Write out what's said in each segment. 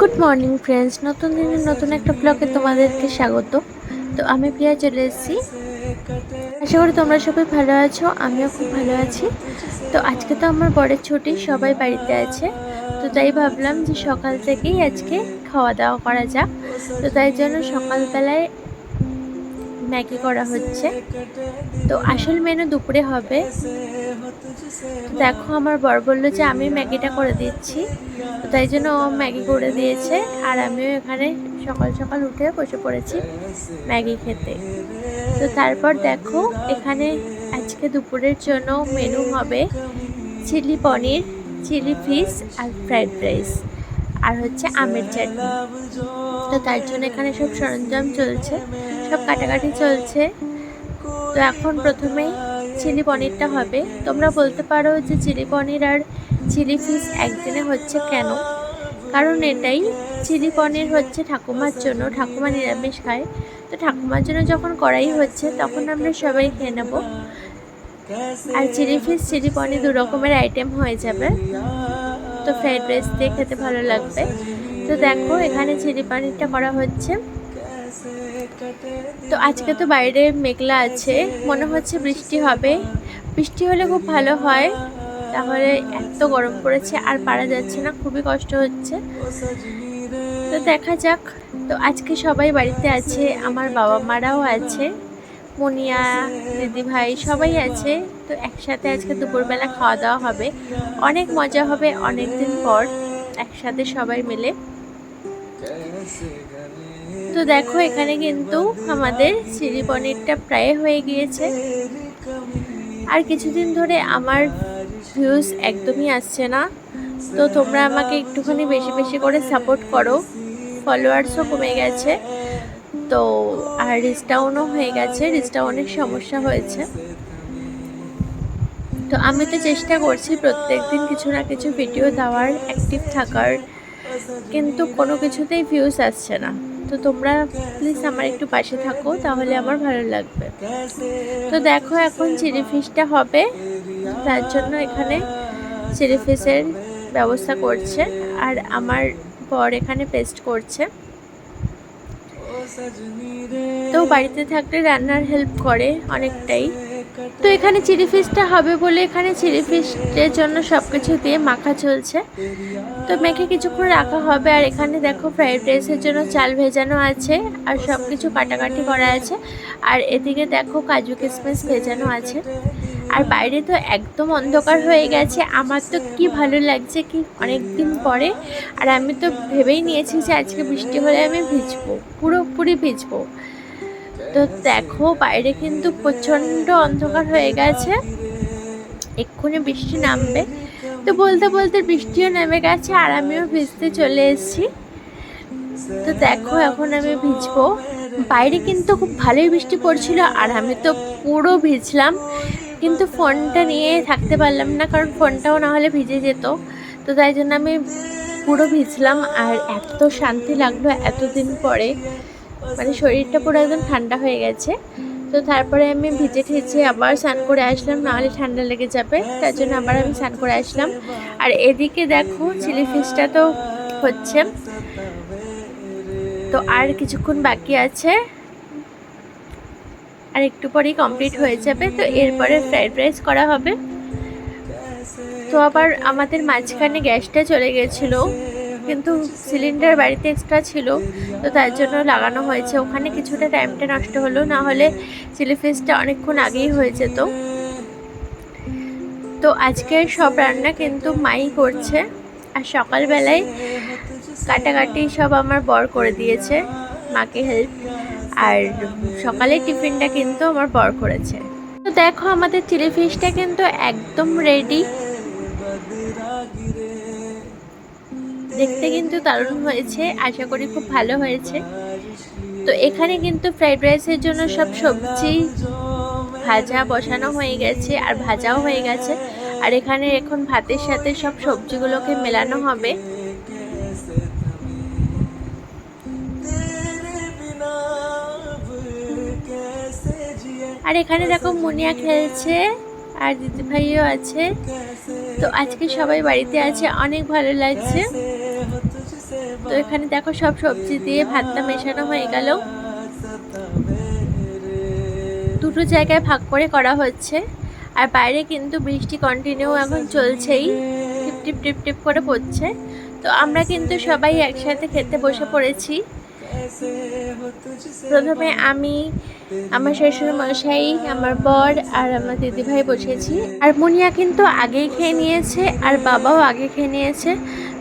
Good morning friends নতুন দিনের নতুন একটা ব্লগে তোমাদেরকে স্বাগত। তো আমি প্রিয়া চলে এসেছি। আশা করি তোমরা সবাই ভালো আছো, আমিও খুব ভালো আছি। তো আজকে তো আমার বরের ছুটি, সবাই বাড়িতে আছে। তো তাই ভাবলাম যে সকাল থেকেই আজকে খাওয়া দাওয়া করা যাক। তো তাই জন্য সকালবেলায় ম্যাগি করা হচ্ছে। তো আসল মেনু দুপুরে হবে দেখো, আমার বর বলল যে আমি ম্যাগিটা করে দিচ্ছি। তাই জন্য ও ম্যাগি করে দিয়েছে। আর আমিও এখানে সকাল সকাল উঠে বসে পড়েছি ম্যাগি খেতে। তো তারপর দেখো, এখানে আজকে দুপুরের জন্য মেনু হবে চিলি পনির, চিলি ফিশ আর ফ্রাইড রাইস। আর হচ্ছে আমের চাটনি। তো তার জন্য এখানে সব সরঞ্জাম চলছে, সব কাটাকাটি চলছে। তো এখন প্রথমেই চিলি পনিরটা হবে। তোমরা বলতে পারো যে চিলি পনির আর চিলি ফিশ একদিনে হচ্ছে কেন? কারণ এটাই চিলি পনির হচ্ছে ঠাকুমার জন্য, ঠাকুমা নিরামিষ খায়। তো ঠাকুমার জন্য যখন করাই হচ্ছে, তখন আমরা সবাই খেয়ে নেব। আর চিলি ফিশ, চিলি পনির দু রকমের আইটেম হয়ে যাবে। তো ফ্রাইড রাইস দিয়ে খেতে ভালো লাগবে। তো দেখো এখানে চিলি পনিরটা করা হচ্ছে। তো আজকে তো বাইরে মেঘলা আছে, মনে হচ্ছে বৃষ্টি হবে। বৃষ্টি হলে খুব ভালো হয়, তাহলে এত গরম পড়েছে আর পারা যাচ্ছে না, খুবই কষ্ট হচ্ছে। তো দেখা যাক, তো আজকে সবাই বাড়িতে আছে, আমার বাবা মারাও আছে, মুনিয়া দিদি ভাই সবাই আছে, তো একসাথে আজকে দুপুরবেলা খাওয়া দাওয়া হবে। অনেক মজা হবে অনেক দিন পর একসাথে সবাই মিলে। তো দেখো, এখানে কিন্তু আমাদের চিলি পনিরটা প্রায় হয়ে গিয়েছে। আর কিছুদিন ধরে আমার ভিউজ একদমই আসছে না। তো তোমরা আমাকে একটুখানি বেশি বেশি করে সাপোর্ট করো। ফলোয়ার্সও কমে গেছে। তো, আর রিস্টাউনও হয়ে গেছে। রিস্টা অনেক সমস্যা হয়েছে। তো আমি তো চেষ্টা করছি প্রত্যেক দিন কিছু না কিছু ভিডিও দেওয়ার অ্যাক্টিভ থাকার। কিন্তু কোনো কিছুতেই ভিউজ আসছে না। তো তোমরা প্লিজ আমার একটু পাশে থাকো, তাহলে আমার ভালো লাগবে। তো দেখো এখন চিলি ফিশটা হবে, তার জন্য এখানে চিলি ফিশের ব্যবস্থা করছে, আর আমার বর এখানে পেস্ট করছে। তো বাড়িতে থাকলে রান্নার হেল্প করে অনেকটাই। তো এখানে চিলি ফিশটা হবে বলে এখানে চিলি ফিশের জন্য সব কিছু দিয়ে মাখা চলছে। তো মেখে কিছুক্ষণ রাখা হবে। আর এখানে দেখো ফ্রাইড রাইসের জন্য চাল ভেজানো আছে আর সব কিছু কাটাকাটি করা আছে। আর এদিকে দেখো কাজু কিশমিশ ভেজানো আছে। আর বাইরে তো একদম অন্ধকার হয়ে গেছে। আমার তো কি ভালো লাগছে কি অনেক দিন পরে। আর আমি তো ভেবেই নিয়েছি যে আজকে বৃষ্টি হলে আমি ভিজবো, পুরোপুরি ভিজবো। তো দেখো, বাইরে কিন্তু প্রচণ্ড অন্ধকার হয়ে গেছে। এক্ষুনি বৃষ্টি নামবে। তো বলতে বলতে বৃষ্টিও নেমে গেছে আর আমিও ভিজতে চলে এসেছি। তো দেখো, এখন আমি ভিজবো। বাইরে কিন্তু খুব ভালোই বৃষ্টি পড়ছিল আর আমি তো পুরো ভিজলাম। কিন্তু ফোনটা নিয়ে থাকতে পারলাম না, কারণ ফোনটাও না হলে ভিজে যেত। তো তাই জন্য আমি পুরো ভিজলাম আর এত শান্তি লাগল এতদিন পরে। মানে শরীরটা পুরো একদম ঠান্ডা হয়ে গেছে। তো তারপরে আমি ভিজে ঠেজে আবার স্নান করে আসলাম নাহলে ঠান্ডা লেগে যাবে, তার জন্য আবার আমি স্নান করে আসলাম। আর এদিকে দেখো, চিলি ফিশটা তো হচ্ছে। তো আর কিছুক্ষণ বাকি আছে। আর একটু পরেই কমপ্লিট হয়ে যাবে, তো এরপরে ফ্রাইড রাইস করা হবে। তো আবার আমাদের মাঝখানে গ্যাসটা চলে গেছিল। কিন্তু সিলিন্ডার বাড়িতে এক্সট্রা ছিল, তো তার জন্য লাগানো হয়েছে। ওখানে কিছুটা টাইমটা নষ্ট হলো, না হলে চিলি ফিশটা অনেকক্ষণ আগেই হয়ে যেত। তো আজকের সব রান্না কিন্তু মাই করছে, আর সকালবেলায় কাটাকাটি সব আমার বর করে দিয়েছে, মাকে হেল্প আর সকালে টিফিনটা কিন্তু আমার বর করেছে। তো দেখো আমাদের চিলি ফিশটা কিন্তু একদম রেডি দেখতে কিন্তু দারুণ হয়েছে, আশা করি খুব ভালো হয়েছে। তো এখানে কিন্তু ফ্রাইড রাইসের জন্য সব সবজি, ভাজা বসানো হয়ে গেছে আর ভাজাও হয়ে গেছে। আর এখানে এখন ভাতের সাথে সব সবজিগুলোকে মেলানো হবে। আর এখানে দেখো মুনিয়া খেলছে আর দিদি ভাইও আছে। তো আজকে সবাই বাড়িতে আছে, অনেক ভালো লাগছে। তো এখানে দেখো সব সবজি দিয়ে ভাতটা মেশানো হয়ে গেল। দুটো জায়গায় ভাগ করে করা হচ্ছে। আর বাইরে কিন্তু বৃষ্টি কন্টিনিউ এখন চলছেই। টিপ টিপ টিপ টিপ করে পড়ছে। তো আমরা কিন্তু সবাই একসাথে খেতে বসে পড়েছি। প্রথমে আমি, আমার শ্বশুর মশাই, আমার বর আর আমার দিদিভাই বসেছি। আর মুনিয়া কিন্তু আগেই খেয়ে নিয়েছে, আর বাবাও আগে খেয়ে নিয়েছে।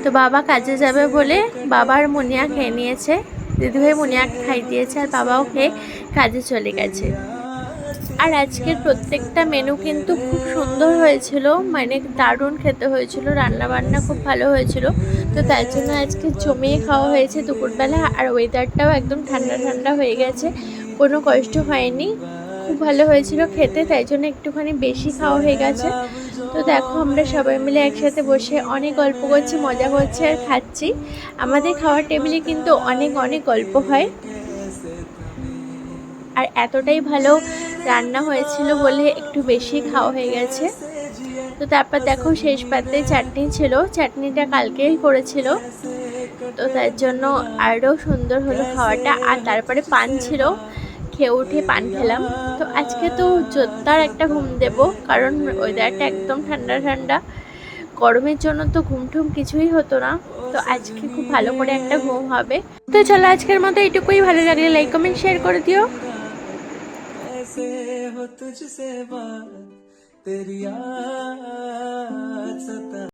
তো বাবা কাজে যাবে বলে বাবার মুনিয়া খেয়ে নিয়েছে। দিদিভাই মুনিয়া খাই দিয়েছে আর বাবাও খেয়ে কাজে চলে গেছে। আর আজকের প্রত্যেকটা মেনু কিন্তু খুব সুন্দর হয়েছিল মানে দারুণ খেতে হয়েছিল রান্না বান্না খুব ভালো হয়েছিল। তো তার জন্য আজকে জমিয়ে খাওয়া হয়েছে দুপুরবেলা আর ওয়েদারটাও একদম ঠান্ডা ঠান্ডা হয়ে গেছে, কোনো কষ্ট হয়নি। খুব ভালো হয়েছিল খেতে, তাই জন্য একটুখানি বেশি খাওয়া হয়ে গেছে। তো দেখো, আমরা সবাই মিলে একসাথে বসে অনেক গল্প করছি, মজা করছি আর খাচ্ছি। আমাদের খাওয়ার টেবিলে কিন্তু অনেক অনেক গল্প হয়। আর এতটাই ভালো রান্না হয়েছিল বলে একটু বেশি খাওয়া হয়ে গেছে। তো তারপর দেখো, শেষ পাতে চাটনি ছিল। চাটনিটা কালকেই করেছিল। তো তার জন্য আরও সুন্দর হলো খাওয়াটা। আর তারপরে পান ছিল। খেয়ে উঠে পান খেলাম তো আজকে তো জোরদার একটা ঘুম দেবো কারণ ওয়েদারটা একদম ঠান্ডা ঠান্ডা গরমের জন্য তো ঘুম টুম কিছুই হতো না তো আজকে খুব ভালো করে একটা ঘুম হবে তো চলো আজকের মতো এইটুকুই ভালো লাগলে লাইক কমেন্ট শেয়ার করে দিও ऐसे हो तुझसे बात तेरी याद सता